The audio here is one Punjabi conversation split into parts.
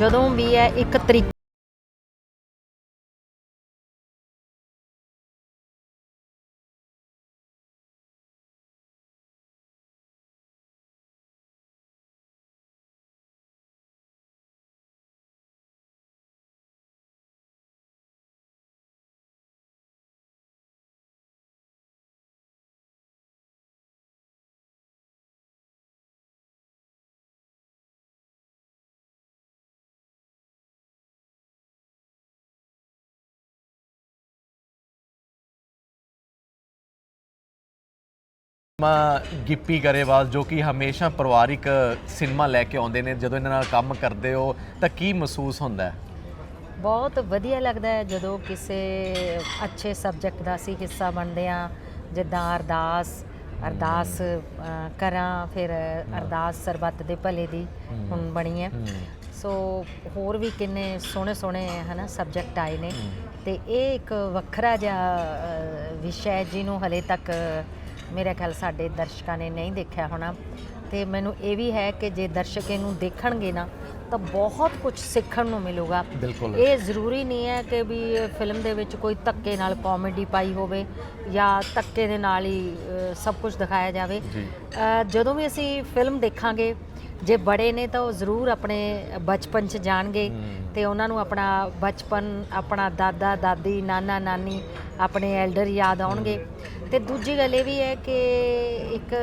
ਜਦੋਂ ਵੀ ਹੈ ਇੱਕ ਤਰੀਕਾ ਮਾ ਗਿੱਪੀ ਗਰੇਵਾਲ ਜੋ ਕਿ ਹਮੇਸ਼ਾ ਪਰਿਵਾਰਿਕ ਸਿਨੇਮਾ ਲੈ ਕੇ ਆਉਂਦੇ ਨੇ ਜਦੋਂ ਇਹਨਾਂ ਨਾਲ ਕੰਮ ਕਰਦੇ ਹੋ ਤਾਂ ਕੀ ਮਹਿਸੂਸ ਹੁੰਦਾ ਹੈ? ਬਹੁਤ ਵਧੀਆ ਲੱਗਦਾ ਹੈ ਜਦੋਂ ਕਿਸੇ ਅੱਛੇ ਸਬਜੈਕਟ ਦਾ ਅਸੀਂ ਹਿੱਸਾ ਬਣਦੇ ਆ ਜਿੱਦਾਂ ਅਰਦਾਸ ਅਰਦਾਸ ਅ, ਕਰਾਂ ਫਿਰ ਅਰਦਾਸ ਸਰਬੱਤ ਦੇ ਭਲੇ ਦੀ ਹੁਣ ਬਣੀ ਹੈ। ਸੋ ਹੋਰ ਵੀ ਕਿੰਨੇ ਸੋਹਣੇ ਸੋਹਣੇ ਹਨਾ ਸਬਜੈਕਟ ਆਏ ਨੇ। ਤੇ ਇਹ ਇੱਕ ਵੱਖਰਾ ਜਿਹਾ ਅ, ਵਿਸ਼ਾ ਹੈ ਜਿਹਨੂੰ ਹਲੇ ਤੱਕ ਮੇਰੇ ਖਿਆਲ ਸਾਡੇ ਦਰਸ਼ਕਾਂ ਨੇ ਨਹੀਂ ਦੇਖਿਆ ਹੋਣਾ। ਤੇ ਮੈਨੂੰ ਇਹ ਵੀ ਹੈ ਕਿ ਜੇ ਦਰਸ਼ਕ ਇਹਨੂੰ ਦੇਖਣਗੇ ਨਾ ਤਾਂ ਬਹੁਤ ਕੁਝ ਸਿੱਖਣ ਨੂੰ ਮਿਲੂਗਾ। ਇਹ ਜ਼ਰੂਰੀ ਨਹੀਂ ਹੈ ਕਿ ਵੀ ਫਿਲਮ ਦੇ ਵਿੱਚ ਕੋਈ ਧੱਕੇ ਨਾਲ ਕਾਮੇਡੀ ਪਾਈ ਹੋਵੇ ਜਾਂ ਧੱਕੇ ਦੇ ਨਾਲ ਹੀ ਸਭ ਕੁਝ ਦਿਖਾਇਆ ਜਾਵੇ। ਜਦੋਂ ਵੀ ਅਸੀਂ ਫਿਲਮ ਦੇਖਾਂਗੇ ਜੇ ਬੜੇ ਨੇ ਤਾਂ ਉਹ ਜ਼ਰੂਰ ਆਪਣੇ ਬਚਪਨ 'ਚ ਜਾਣਗੇ। ਤੇ ਉਹਨਾਂ ਨੂੰ ਆਪਣਾ ਬਚਪਨ ਆਪਣਾ ਦਾਦਾ ਦਾਦੀ ਨਾਨਾ ਨਾਨੀ ਆਪਣੇ ਐਲਡਰ ਯਾਦ ਆਉਣਗੇ। ਤੇ ਦੂਜੀ ਗੱਲ ਇਹ ਵੀ ਹੈ ਕਿ ਇੱਕ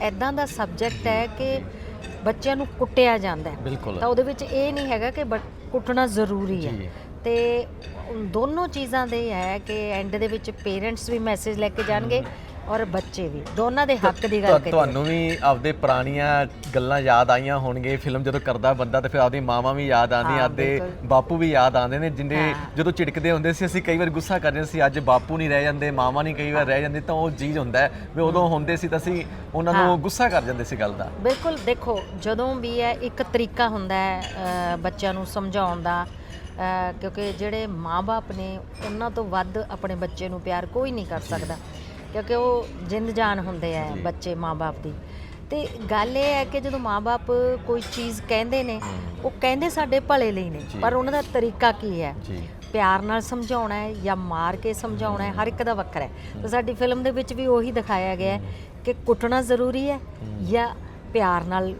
ਐਦਾਂ ਦਾ ਸਬਜੈਕਟ ਹੈ ਕਿ ਬੱਚਿਆਂ ਨੂੰ ਕੁੱਟਿਆ ਜਾਂਦਾ ਹੈ। ਤਾਂ ਉਹਦੇ ਵਿੱਚ ਇਹ ਨਹੀਂ ਹੈਗਾ ਕਿ ਕੁੱਟਣਾ ਜ਼ਰੂਰੀ। ਹੈ। ਤੇ ਦੋਨੋਂ ਚੀਜ਼ਾਂ ਦੇ ਹੈ ਕਿ ਐਂਡ ਦੇ ਵਿੱਚ ਪੇਰੈਂਟਸ ਵੀ ਮੈਸੇਜ ਲੈ ਕੇ ਜਾਣਗੇ। ਔਰ ਬੱਚੇ ਵੀ ਦੋਨਾਂ ਦੇ ਹੱਕ ਦੀ ਗੱਲ ਕਰੀਏ ਤੁਹਾਨੂੰ ਵੀ ਆਪਦੇ ਪੁਰਾਣੀਆਂ ਗੱਲਾਂ ਯਾਦ ਆਈਆਂ ਹੋਣਗੇ ਫਿਲਮ ਜਦੋਂ ਕਰਦਾ ਬੰਦਾ ਤੇ ਫਿਰ ਆਪਦੀ ਮਾਵਾਂ ਵੀ ਯਾਦ ਆਉਂਦੀਆਂ ਆਪਦੇ। ਬਾਪੂ ਵੀ ਯਾਦ ਆਉਂਦੇ ਨੇ ਜਿੰਦੇ ਹਾਂ। ਜਦੋਂ ਝਿੜਕਦੇ ਹੁੰਦੇ ਸੀ ਅਸੀਂ ਕਈ ਵਾਰ ਗੁੱਸਾ ਕਰਦੇ ਸੀ ਅੱਜ ਬਾਪੂ ਨਹੀਂ ਰਹਿ ਜਾਂਦੇ ਮਾਵਾਂ ਨਹੀਂ ਕਈ ਵਾਰ ਰਹਿ ਜਾਂਦੇ ਤਾਂ ਉਹ ਚੀਜ਼ ਹੁੰਦਾ ਵੀ ਉਦੋਂ ਹੁੰਦੇ ਸੀ ਤਾਂ ਅਸੀਂ ਉਹਨਾਂ। ਨੂੰ ਗੁੱਸਾ ਕਰ ਜਾਂਦੇ ਸੀ ਗੱਲ ਦਾ ਬਿਲਕੁਲ ਦੇਖੋ ਜਦੋਂ ਵੀ ਹੈ ਇੱਕ ਤਰੀਕਾ ਹੁੰਦਾ ਹੈ ਬੱਚਿਆਂ ਨੂੰ ਸਮਝਾਉਣ ਦਾ ਕਿਉਂਕਿ ਜਿਹੜੇ ਮਾਪੇ ਨੇ ਉਹਨਾਂ ਤੋਂ ਵੱਧ ਆਪਣੇ ਬੱਚੇ ਨੂੰ ਪਿਆਰ ਕੋਈ ਨਹੀਂ ਕਰ ਸਕਦਾ ਕਿਉਂਕਿ ਉਹ ਜਿੰਦ ਜਾਨ ਹੁੰਦੇ ਆ ਬੱਚੇ ਮਾਪੇ ਦੀ। ਤੇ ਗੱਲ ਇਹ ਹੈ ਕਿ ਜਦੋਂ ਮਾਪੇ ਕੋਈ ਚੀਜ਼ ਕਹਿੰਦੇ ਨੇ ਉਹ ਕਹਿੰਦੇ ਸਾਡੇ ਭਲੇ ਲਈ ਨੇ। ਪਰ ਉਹਨਾਂ ਦਾ ਤਰੀਕਾ ਕੀ ਹੈ? ਪਿਆਰ ਨਾਲ ਸਮਝਾਉਣਾ ਹੈ ਜਾਂ ਮਾਰ ਕੇ ਸਮਝਾਉਣਾ ਹੈ ਹਰ ਇੱਕ ਦਾ ਵੱਖਰਾ ਹੈ। ਤਾਂ ਸਾਡੀ ਫਿਲਮ ਦੇ ਵਿੱਚ ਵੀ ਉਹੀ ਦਿਖਾਇਆ ਗਿਆ ਹੈ ਕਿ ਕੁੱਟਣਾ ਜ਼ਰੂਰੀ ਹੈ ਜਾਂ ਪਿਆਰ ਨਾਲ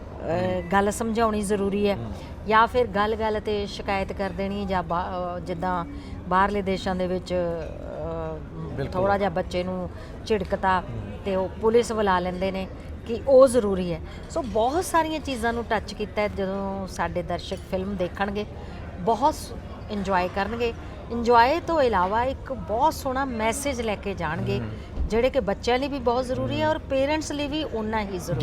ਗੱਲ ਸਮਝਾਉਣੀ ਜ਼ਰੂਰੀ ਹੈ ਜਾਂ ਫਿਰ ਗੱਲ-ਗੱਲ ਤੇ ਸ਼ਿਕਾਇਤ ਕਰ ਦੇਣੀ ਜਾਂ ਜਿੱਦਾਂ ਬਾਹਰਲੇ ਦੇਸ਼ਾਂ ਦੇ ਵਿੱਚ। ਥੋੜਾ ਜਿਹਾ ਬੱਚੇ ਨੂੰ ਝਿੜਕਤਾ ਤੇ ਉਹ ਪੁਲਿਸ ਬੁਲਾ ਲੈਂਦੇ ਨੇ ਕਿ ਉਹ ਜ਼ਰੂਰੀ ਹੈ। ਸੋ ਬਹੁਤ ਸਾਰੀਆਂ ਚੀਜ਼ਾਂ ਨੂੰ ਟੱਚ ਕੀਤਾ ਹੈ ਜਦੋਂ ਸਾਡੇ ਦਰਸ਼ਕ ਫਿਲਮ ਦੇਖਣਗੇ ਬਹੁਤ ਇੰਜੋਏ ਕਰਨਗੇ। ਇੰਜੋਏ ਤੋਂ ਇਲਾਵਾ ਇੱਕ ਬਹੁਤ ਸੋਹਣਾ ਮੈਸੇਜ ਲੈ ਕੇ ਜਾਣਗੇ ਜਿਹੜੇ ਕਿ ਬੱਚਿਆਂ ਲਈ ਵੀ ਬਹੁਤ ਜ਼ਰੂਰੀ ਹੈ ਔਰ ਪੇਰੈਂਟਸ ਲਈ ਵੀ ਉਨਾ ਹੀ ਜ਼ਰੂਰੀ